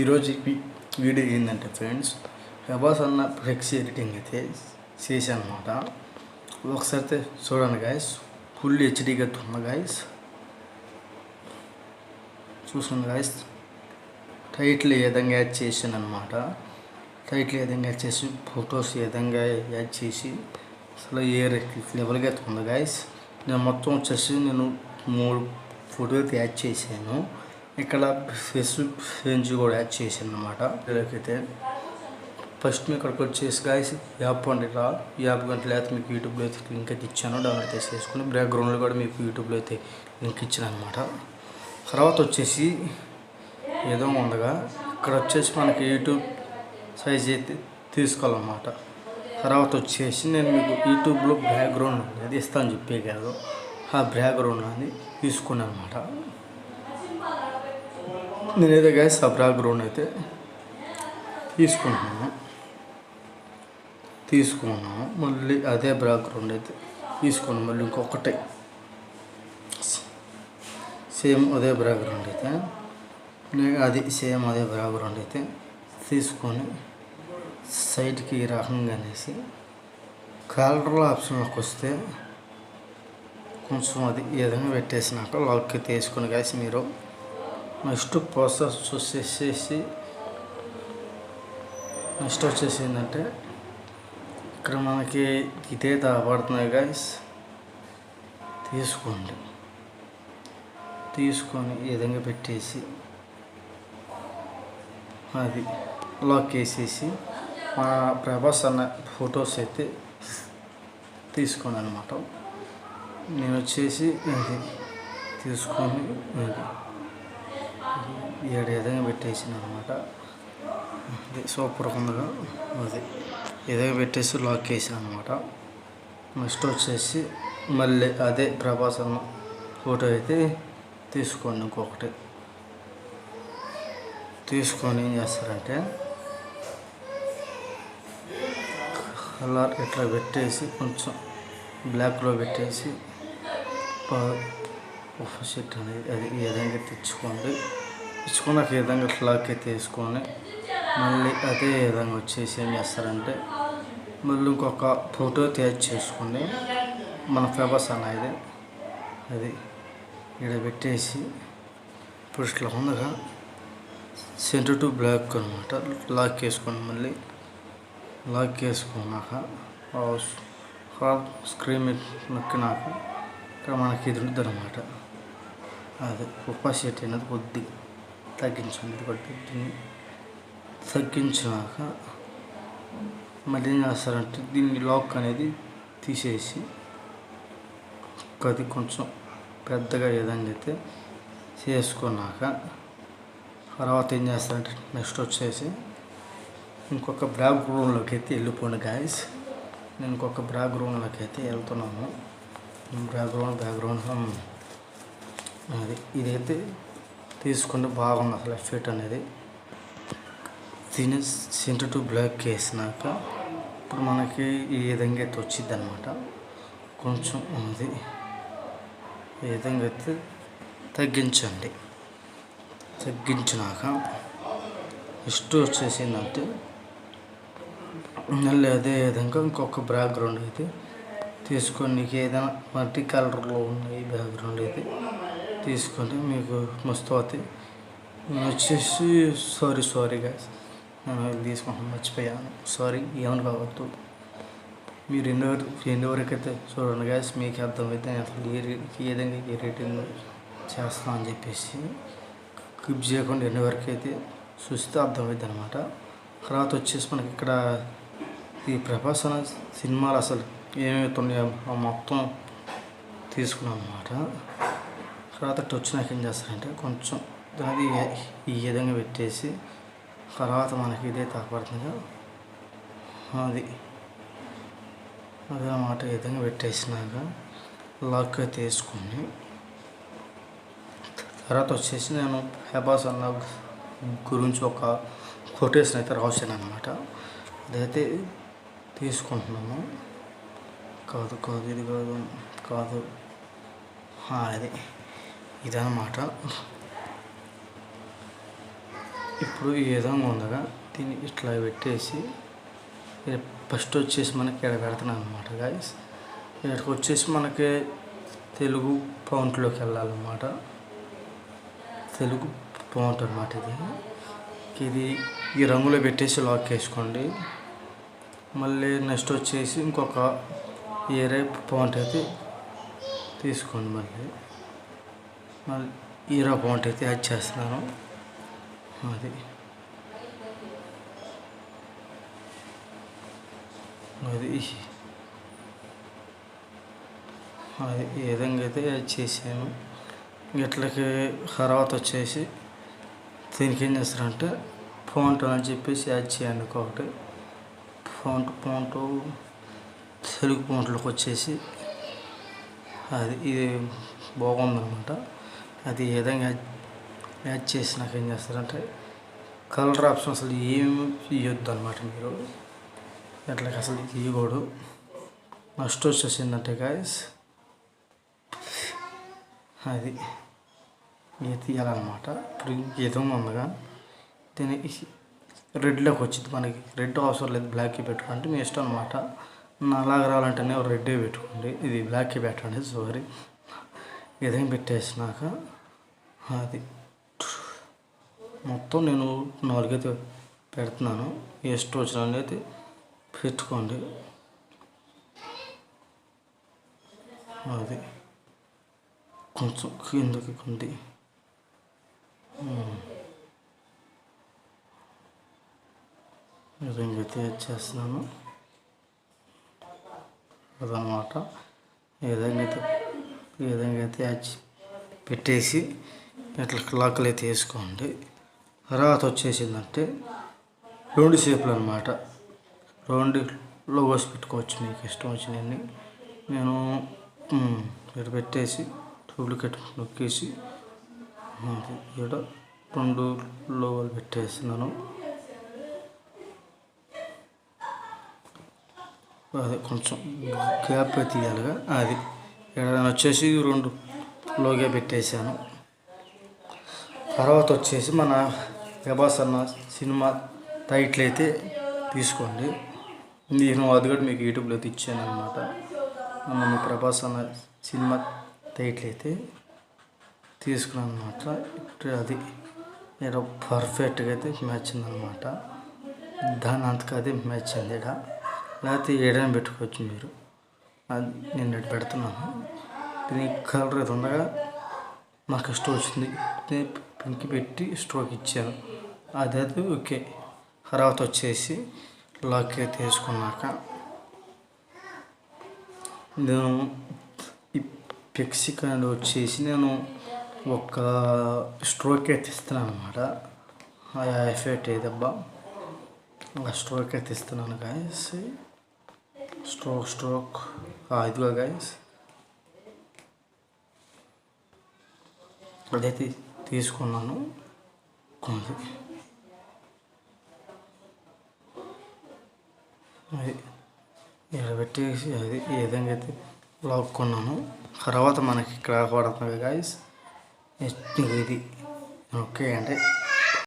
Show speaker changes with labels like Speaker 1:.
Speaker 1: ఈరోజు వీడియో ఏంటంటే ఫ్రెండ్స్ ప్రభాస్ అన్న ఫ్లెక్స్ ఎడిటింగ్ అయితే చేశాను అనమాట ఒకసారి అయితే చూడండి గాయస్ ఫుల్ హెచ్డీగా ఉంది గాయస్ చూసుకోండి గాయస్ టైటిల్ ఏ విధంగా యాడ్ చేశాను అనమాట టైటిల్ ఏ విధంగా యాడ్ చేసి ఫొటోస్ ఏ విధంగా యాడ్ చేసి అసలు ఏ లెవెల్గా అయితే ఉంది గాయస్ నేను మొత్తం వచ్చేసి నేను మూడు ఫోటో అయితే యాడ్ చేశాను. ఇక్కడ ఫేస్ రేంజ్ కూడా యాడ్ చేశాను అనమాట అయితే ఫస్ట్ మీకు ఇక్కడికి వచ్చేసి గాయస్ యాప్ అండి రా. యాప్ గంటలు అయితే మీకు యూట్యూబ్లో అయితే లింక్ అయితే ఇచ్చాను. డౌన్లోడ్ చేసి చేసుకుని బ్యాక్గ్రౌండ్లో కూడా మీకు యూట్యూబ్లో అయితే లింక్ ఇచ్చాను అనమాట తర్వాత వచ్చేసి ఏదో ఉండగా ఇక్కడ వచ్చేసి మనకి యూట్యూబ్ సైజ్ అయితే తీసుకోవాలన్నమాట. తర్వాత వచ్చేసి నేను మీకు యూట్యూబ్లో బ్యాక్గ్రౌండ్ అది ఇస్తాను చెప్పే కాదు. ఆ బ్యాక్గ్రౌండ్ అని తీసుకున్నాను అనమాట నేనైతే గ్యాస్ ఆ గ్రౌండ్ అయితే తీసుకుంటున్నాను. తీసుకున్నాను. మళ్ళీ అదే బ్యాక్గ్రౌండ్ అయితే తీసుకున్నాను. మళ్ళీ ఇంకొకటి. సేమ్ అదే బ్యాక్గ్రౌండ్ అయితే. అది సేమ్ అదే బ్యాక్గ్రౌండ్ అయితే తీసుకొని సైడ్కి ఈ రకంగా అనేసి కలర్ల ఆప్షన్లోకి వస్తే కొంచెం అది ఈ విధంగా పెట్టేసినాక లాక్ తీసుకుని కాసి మీరు నెక్స్ట్ ప్రాసెస్ చూసేసేసి నెక్స్ట్ వచ్చేసి ఏంటంటే ఇక్కడ మనకి ఇదే దాపడుతున్నాయి గాయస్ తీసుకోండి. తీసుకొని ఈ విధంగా పెట్టేసి అది లాక్ వేసేసి మా ప్రభాస్ అన్న ఫొటోస్ అయితే తీసుకోండి అనమాట నేను వచ్చేసి ఇది తీసుకొని ఇది. ఏడు విధంగా పెట్టేసిన అనమాట అది సూపర్ ఉందిగా అది విధంగా పెట్టేసి లాక్ వేసాను అనమాట నెక్స్ట్ వచ్చేసి మళ్ళీ అదే ప్రభాస్ అన్న ఫోటో అయితే తీసుకోండి ఇంకొకటి. తీసుకొని ఏం చేస్తారంటే కలర్ ఇట్లా పెట్టేసి కొంచెం బ్లాక్లో పెట్టేసి షీట్ అనేది అది ఈ విధంగా తెచ్చుకోండి. ఇచ్చుకున్నాక ఈ విధంగా క్లాక్ అయితే వేసుకొని మళ్ళీ అదే విధంగా వచ్చేసి ఏం చేస్తారంటే మళ్ళీ ఇంకొక ఫోటో తయారు చేసుకొని మన ఫేమస్ అనేది అది ఇక్కడ పెట్టేసి ఇప్పుడు ఇట్లా ఉండగా సెంటర్ టు బ్లాక్ అనమాట లాక్ వేసుకోండి మళ్ళీ లాక్ వేసుకున్నాక స్క్రీన్ నొక్కినాక ఇక్కడ మనకి ఇది ఉంటుంది అనమాట అది సెట్ అనేది కొద్దిగా తగ్గించండి కొద్ది తగ్గించినాక మళ్ళీ ఏం చేస్తారంటే దీన్ని లాక్ అనేది తీసేసి అది కొంచెం పెద్దగా ఏదైనా అయితే చేసుకున్నాక తర్వాత ఏం చేస్తారంటే నెక్స్ట్ వచ్చేసి ఇంకొక బ్యాక్ రూమ్లోకి అయితే వెళ్ళిపోండి గాయస్ నేను ఇంకొక బ్యాక్ రూమ్లోకి అయితే వెళ్తున్నాను. బ్యాక్గ్రౌండ్ బ్యాక్గ్రౌండ్ అది ఇదైతే తీసుకుంటే బాగుంది అసలు ఎఫెక్ట్ అనేది. దీని సెంటర్ టు బ్లాక్ వేసినాక ఇప్పుడు మనకి ఈ విధంగా అయితే వచ్చింది అనమాట కొంచెం ఉంది. ఈ విధంగా అయితే తగ్గించండి. తగ్గించినాక నెక్స్ట్ వచ్చేసిందంటే మళ్ళీ అదే విధంగా ఇంకొక బ్యాక్గ్రౌండ్ అయితే తీసుకొని నీకు ఏదైనా మల్టీ కలర్లో ఉన్నాయి బ్యాక్గ్రౌండ్ అయితే తీసుకొని మీకు మస్తు అవుతాయి. నేను వచ్చేసి సారీ సారీ గాయస్ నేను తీసుకుంటాను మర్చిపోయాను. సారీ ఏమని కావద్దు. మీరు ఎన్నో ఎన్ని వరకు అయితే చూడండి గాయస్ మీకు అర్థమైతే అసలు ఏ రే- ఏ విధంగా ఏ రేటింగ్ చేస్తాను అని చెప్పేసి క్లిప్ చేయకుండా ఎన్ని వరకు అయితే చూస్తే అర్థమైంది అనమాట తర్వాత వచ్చేసి మనకి ఇక్కడ ఈ ప్రభాస్ అనే సినిమాలు అసలు ఏమేమి మొత్తం తీసుకున్నాం అనమాట తర్వాత ఇటు వచ్చినాక ఏం చేస్తారంటే. కొంచెం అది ఈ విధంగా పెట్టేసి తర్వాత మనకి ఇదే తాపడుతుందిగా అది అదే అన్నమాట ఈ విధంగా పెట్టేసినాక లాక్ అయితే వేసుకొని తర్వాత వచ్చేసి నేను హెబాస్ అన్న గురించి ఒక కొటేషన్ అయితే రాసాను అనమాట అదైతే తీసుకుంటున్నాము కాదు కాదు ఇది కాదు కాదు. అది. ఇదన్నమాట. ఇప్పుడు ఈ విధంగా ఉండగా దీన్ని ఇట్లా పెట్టేసి ఫస్ట్ వచ్చేసి మనకి ఇక్కడ పెడుతున్నాను అనమాట గాయస్ ఇక్కడికి వచ్చేసి మనకి తెలుగు పౌంట్లోకి వెళ్ళాలన్నమాట. తెలుగు పౌంట్ అనమాట ఇది. ఇది ఈ రంగులో పెట్టేసి లాక్ వేసుకోండి మళ్ళీ నెక్స్ట్ వచ్చేసి ఇంకొక ఏరే పౌంట్ అయితే తీసుకోండి మళ్ళీ. మళ్ళీ ఈరో పాయింట్ అయితే యాడ్ చేస్తున్నాను. అది అది అది ఏ విధంగా అయితే యాడ్ చేశాను. ఇట్లకి తర్వాత వచ్చేసి దీనికి ఏం చేస్తారంటే ఫౌంట్ అని చెప్పేసి యాడ్ చేయండి ఒకటి ఫౌంట్ ఫౌంట్ తెలుగు ఫౌంట్లోకి వచ్చేసి అది ఇది బాగుందనమాట అది ఏ విధంగా యాడ్ యాడ్ చేసినాక ఏం చేస్తారంటే కలర్ ఆప్షన్ అసలు ఏమి ఇవ్వద్దు అనమాట మీరు. అట్లా అసలు ఇవ్వకూడదు నెక్స్ట్ వచ్చేసిందంటే గాయస్ అది ఇది తీయాలన్నమాట. ఇప్పుడు గీతం ఉందిగా దీని రెడ్లోకి వచ్చింది మనకి. రెడ్ అవసరం లేదు బ్లాక్కి పెట్టుకుంటే మీ ఇష్టం అనమాట అలాగ రావాలంటేనే రెడ్డే పెట్టుకోండి. ఇది బ్లాక్కి పెట్టండి సారీ ఏదైనా పెట్టేసినాక అది. మొత్తం నేను నాలుగైతే పెడుతున్నాను. ఇష్టం వచ్చిన అయితే పెట్టుకోండి. అది. కొంచెం కిందకి కొంది రింగ్ అయితే చేస్తున్నాను. అదనమాట. ఏ విధంగా అయితే ఏ అయితే పెట్టేసి ఇట్లా క్లాకులు అయితే వేసుకోండి. తర్వాత వచ్చేసిందంటే రెండు షేప్లు అనమాట రెండు లోగోస్ పెట్టుకోవచ్చు మీకు ఇష్టం వచ్చినవి నేను ఇక్కడ పెట్టేసి డూప్లికేట్ నొక్కేసి ఇక్కడ రెండు లోగోలు పెట్టేస్తున్నాను. అది కొంచెం గ్యాప్ తీయాలిగా. అది ఇక్కడ వచ్చేసి రెండు లోగే పెట్టేశాను. తర్వాత వచ్చేసి మన ప్రభాస్ అన్న సినిమా టైటిల్ అయితే తీసుకోండి నేను అది కూడా మీకు యూట్యూబ్లో అయితే ఇచ్చాను అనమాట మన ప్రభాస్ అన్న సినిమా టైటిల్ అయితే తీసుకున్నాను అనమాట అది నేను పర్ఫెక్ట్గా అయితే మ్యాచ్ ఉందన్నమాట. దాని అంతకు అది మ్యాచ్ అయింది ఇక్కడ లేకపోతే ఏడైనా పెట్టుకోవచ్చు మీరు. అది నేను ఇటు పెడుతున్నాను. దీనికి కలర్ అయితే ఉండగా నాకు ఇష్టం వచ్చింది. పనికి పెట్టి స్ట్రోక్ ఇచ్చాను అదైతే ఓకే. తర్వాత వచ్చేసి లాక్ అయితే వేసుకున్నాక నేను ఈ పెక్సి కాండ్ వచ్చేసి నేను ఒక స్ట్రోక్ అయితే ఇస్తున్నాను అనమాట ఆ ఎఫెక్ట్ ఏదబ్బా ఆ స్ట్రోక్ అయితే ఇస్తున్నాను గాయస్ స్ట్రోక్ స్ట్రోక్. ఇదిగో గాయస్ అదైతే తీసుకున్నాను. కొంది. అది ఇక్కడ పెట్టేసి అది ఈ విధంగా అయితే లాక్కున్నాను తర్వాత మనకి ఇక్కడ పడుతుంది గాయస్ ఇది. ఓకే అంటే